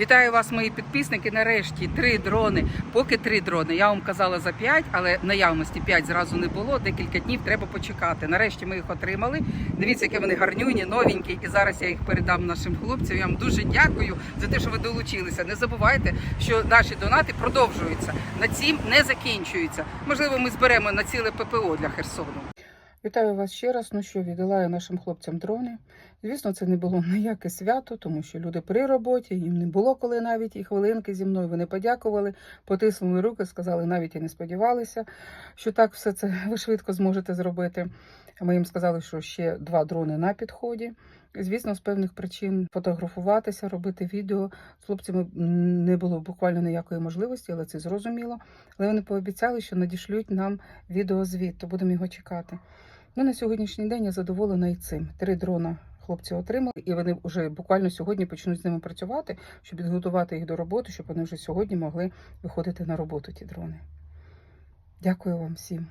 Вітаю вас, мої підписники. Нарешті три дрони. Поки три дрони. Я вам казала за п'ять, але наявності п'ять зразу не було. Декілька днів треба почекати. Нарешті ми їх отримали. Дивіться, які вони гарнюні, новенькі. І зараз я їх передам нашим хлопцям. Я вам дуже дякую за те, що ви долучилися. Не забувайте, що наші донати продовжуються. На цім не закінчуються. Можливо, ми зберемо на ціле ППО для Херсону. Вітаю вас ще раз. Ну що, віддала нашим хлопцям дрони. Звісно, це не було ніяке свято, тому що люди при роботі, їм не було коли навіть і хвилинки зі мною. Вони подякували, потиснули руки, сказали, навіть і не сподівалися, що так все це ви швидко зможете зробити. Ми їм сказали, що ще два дрони на підході. Звісно, з певних причин фотографуватися, робити відео з хлопцями не було буквально ніякої можливості, але це зрозуміло. Але вони пообіцяли, що надішлють нам відеозвіт, то будемо його чекати. Ну, на сьогоднішній день я задоволена і цим. Три дрона хлопці отримали, і вони вже буквально сьогодні почнуть з ними працювати, щоб підготувати їх до роботи, щоб вони вже сьогодні могли виходити на роботу, ті дрони. Дякую вам всім.